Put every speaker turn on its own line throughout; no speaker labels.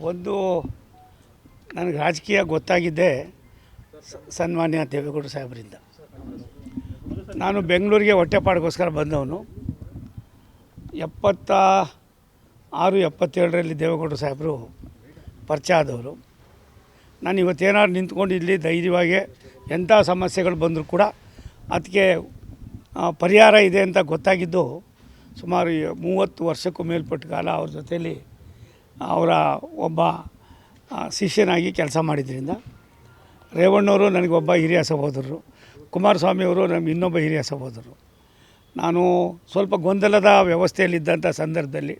ಒಂದು ನನಗೆ ರಾಜಕೀಯ ಗೊತ್ತಾಗಿದ್ದೆ ಸನ್ಮಾನ್ಯ ದೇವೇಗೌಡ ಸಾಹೇಬರಿಂದ. ನಾನು ಬೆಂಗಳೂರಿಗೆ ಹೊಟ್ಟೆಪಾಡಿಗೋಸ್ಕರ ಬಂದವನು. ಎಪ್ಪತ್ತ ಆರು, ಎಪ್ಪತ್ತೇಳರಲ್ಲಿ ದೇವೇಗೌಡ ಸಾಹೇಬರು ಪರಿಚಯ ಆದವರು. ನಾನು ಇವತ್ತೇನಾದ್ರು ನಿಂತ್ಕೊಂಡು ಇಲ್ಲಿ ಧೈರ್ಯವಾಗಿ ಎಂಥ ಸಮಸ್ಯೆಗಳು ಬಂದರೂ ಕೂಡ ಅದಕ್ಕೆ ಪರಿಹಾರ ಇದೆ ಅಂತ ಗೊತ್ತಾಗಿದ್ದು ಸುಮಾರು ಮೂವತ್ತು ವರ್ಷಕ್ಕೂ ಮೇಲ್ಪಟ್ಟ ಕಾಲ ಅವ್ರ ಜೊತೆಯಲ್ಲಿ ಅವರ ಒಬ್ಬ ಶಿಷ್ಯನಾಗಿ ಕೆಲಸ ಮಾಡಿದ್ದರಿಂದ ರೇವಣ್ಣವರು ನನಗೊಬ್ಬ ಹಿರಿಯ ಸಹೋದರರು, ಕುಮಾರಸ್ವಾಮಿಯವರು ನಮ್ಮ ಇನ್ನೊಬ್ಬ ಹಿರಿಯ ಸಹೋದರರು. ನಾನು ಸ್ವಲ್ಪ ಗೊಂದಲದ ವ್ಯವಸ್ಥೆಯಲ್ಲಿದ್ದಂಥ ಸಂದರ್ಭದಲ್ಲಿ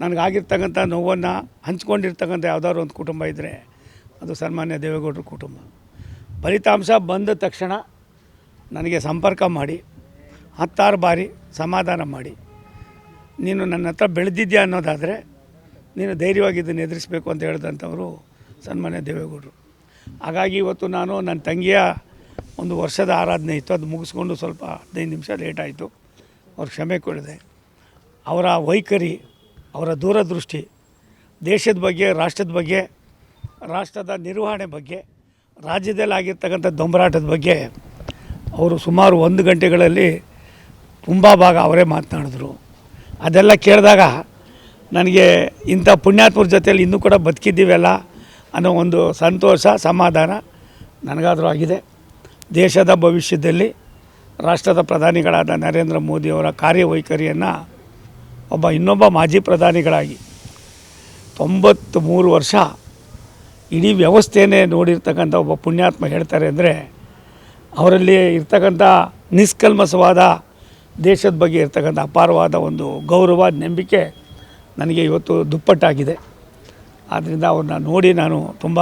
ನನಗಾಗಿರ್ತಕ್ಕಂಥ ನೋವನ್ನು ಹಂಚ್ಕೊಂಡಿರ್ತಕ್ಕಂಥ ಯಾವುದಾದ್ರು ಒಂದು ಕುಟುಂಬ ಇದ್ದರೆ ಅದು ಸನ್ಮಾನ್ಯ ದೇವೇಗೌಡರ ಕುಟುಂಬ. ಫಲಿತಾಂಶ ಬಂದ ತಕ್ಷಣ ನನಗೆ ಸಂಪರ್ಕ ಮಾಡಿ, ಹತ್ತಾರು ಬಾರಿ ಸಮಾಧಾನ ಮಾಡಿ, ನೀನು ನನ್ನ ಹತ್ರ ಬೆಳೆದಿದ್ಯಾ ಅನ್ನೋದಾದರೆ ನೀನು ಧೈರ್ಯವಾಗಿ ಇದನ್ನು ಎದುರಿಸಬೇಕು ಅಂತ ಹೇಳಿದಂಥವರು ಸನ್ಮಾನ್ಯ ದೇವೇಗೌಡರು. ಹಾಗಾಗಿ ಇವತ್ತು ನಾನು ನನ್ನ ತಂಗಿಯ ಒಂದು ವರ್ಷದ ಆರಾಧನೆ ಇತ್ತು. ಅದು ಮುಗಿಸ್ಕೊಂಡು ಸ್ವಲ್ಪ ಹದಿನೈದು ನಿಮಿಷ ಲೇಟ್ ಆಯಿತು. ಅವ್ರು ಕ್ಷಮೆ ಕೊಡಿದೆ ಅವರ ವೈಖರಿ, ಅವರ ದೂರದೃಷ್ಟಿ, ದೇಶದ ಬಗ್ಗೆ, ರಾಷ್ಟ್ರದ ಬಗ್ಗೆ, ರಾಷ್ಟ್ರದ ನಿರ್ವಹಣೆ ಬಗ್ಗೆ, ರಾಜ್ಯದಲ್ಲಿ ಆಗಿರ್ತಕ್ಕಂಥ ದೊಂಬರಾಟದ ಬಗ್ಗೆ ಅವರು ಸುಮಾರು ಒಂದು ಗಂಟೆಗಳಲ್ಲಿ ತುಂಬ ಭಾಗ ಅವರೇ ಮಾತನಾಡಿದ್ರು. ಅದೆಲ್ಲ ಕೇಳಿದಾಗ ನನಗೆ ಇಂಥ ಪುಣ್ಯಾತ್ಮರ ಜೊತೆಯಲ್ಲಿ ಇನ್ನೂ ಕೂಡ ಬದುಕಿದ್ದೀವಲ್ಲ ಅನ್ನೋ ಒಂದು ಸಂತೋಷ, ಸಮಾಧಾನ ನನಗಾದರೂ ಆಗಿದೆ. ದೇಶದ ಭವಿಷ್ಯದಲ್ಲಿ ರಾಷ್ಟ್ರದ ಪ್ರಧಾನಿಗಳಾದ ನರೇಂದ್ರ ಮೋದಿಯವರ ಕಾರ್ಯವೈಖರಿಯನ್ನು ಒಬ್ಬ ಇನ್ನೊಬ್ಬ ಮಾಜಿ ಪ್ರಧಾನಿಗಳಾಗಿ ತೊಂಬತ್ತು ಮೂರು ವರ್ಷ ಇಡೀ ವ್ಯವಸ್ಥೆಯೇ ನೋಡಿರ್ತಕ್ಕಂಥ ಒಬ್ಬ ಪುಣ್ಯಾತ್ಮ ಹೇಳ್ತಾರೆ ಅಂದರೆ ಅವರಲ್ಲಿ ಇರ್ತಕ್ಕಂಥ ನಿಷ್ಕಲ್ಮಸವಾದ ದೇಶದ ಬಗ್ಗೆ ಇರ್ತಕ್ಕಂಥ ಅಪಾರವಾದ ಒಂದು ಗೌರವ, ನಂಬಿಕೆ ನನಗೆ ಇವತ್ತು ದುಪ್ಪಟ್ಟಾಗಿದೆ. ಆದ್ದರಿಂದ ಅವ್ರನ್ನ ನೋಡಿ ನಾನು ತುಂಬ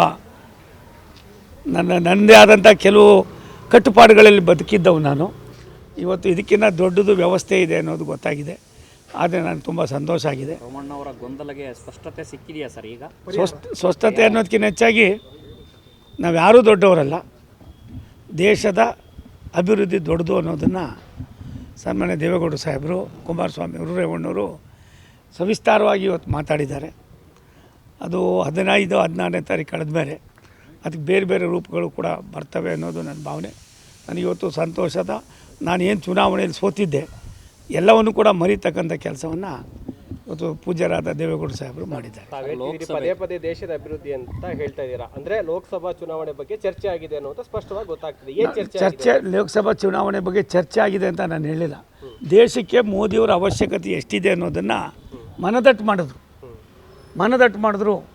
ನನ್ನ ನನ್ನದೇ ಆದಂಥ ಕೆಲವು ಕಟ್ಟುಪಾಡುಗಳಲ್ಲಿ ಬದುಕಿದ್ದವು ನಾನು. ಇವತ್ತು ಇದಕ್ಕಿಂತ ದೊಡ್ಡದು ವ್ಯವಸ್ಥೆ ಇದೆ ಅನ್ನೋದು ಗೊತ್ತಾಗಿದೆ. ಆದರೆ ನಾನು ತುಂಬ ಸಂತೋಷ ಆಗಿದೆ.
ಸೋಮಣ್ಣವರ ಗೊಂದಲಗೆ ಸ್ಪಷ್ಟತೆ ಸಿಕ್ಕಿದೆಯಾ ಸರ್ ಈಗ?
ಸ್ವಸ್ಥ ಸ್ವಸ್ಥತೆ ಅನ್ನೋದಕ್ಕಿಂತ ಹೆಚ್ಚಾಗಿ ನಾವು ಯಾರೂ ದೊಡ್ಡವರಲ್ಲ. ದೇಶದ ಅಭಿವೃದ್ಧಿ ದೊಡ್ಡದು ಅನ್ನೋದನ್ನು ಸನ್ಮಾನ್ಯ ದೇವೇಗೌಡ ಸಾಹೇಬರು ಕುಮಾರಸ್ವಾಮಿಯವರು ರೇವಣ್ಣವರು ಸವಿಸ್ತಾರವಾಗಿ ಇವತ್ತು ಮಾತಾಡಿದ್ದಾರೆ. ಅದು ಹದಿನೈದು ಹದಿನಾರನೇ ತಾರೀಕು ಕಳೆದ ಮೇಲೆ ಅದಕ್ಕೆ ಬೇರೆ ಬೇರೆ ರೂಪಗಳು ಕೂಡ ಬರ್ತವೆ ಅನ್ನೋದು ನನ್ನ ಭಾವನೆ. ನನಗಿವತ್ತು ಸಂತೋಷದ ನಾನು ಏನು ಚುನಾವಣೆಯಲ್ಲಿ ಸೋತಿದ್ದೆ ಎಲ್ಲವನ್ನು ಕೂಡ ಮರಿತಕ್ಕಂಥ ಕೆಲಸವನ್ನು ಇವತ್ತು ಪೂಜ್ಯರಾದ ದೇವೇಗೌಡ ಸಾಹೇಬರು ಮಾಡಿದ್ದಾರೆ.
ಪದೇ ಪದೇ ದೇಶದ ಅಭಿವೃದ್ಧಿ ಅಂತ ಹೇಳ್ತಾ ಇದ್ದೀರಾ? ಅಂದರೆ ಲೋಕಸಭಾ ಚುನಾವಣೆ ಬಗ್ಗೆ ಚರ್ಚೆ ಆಗಿದೆ ಅನ್ನೋದು ಸ್ಪಷ್ಟವಾಗಿ ಗೊತ್ತಾಗ್ತದೆ. ಏನ್ ಚರ್ಚೆ ಆಗಿದೆ?
ಚರ್ಚೆ ಲೋಕಸಭಾ ಚುನಾವಣೆ ಬಗ್ಗೆ ಚರ್ಚೆ ಆಗಿದೆ ಅಂತ ನಾನು ಹೇಳಿಲ್ಲ. ದೇಶಕ್ಕೆ ಮೋದಿಯವರ ಅವಶ್ಯಕತೆ ಎಷ್ಟಿದೆ ಅನ್ನೋದನ್ನು ಮನದಟ್ಟು ಮಾಡಿದ್ರು. ಮನದಟ್ಟು ಮಾಡಿದ್ರು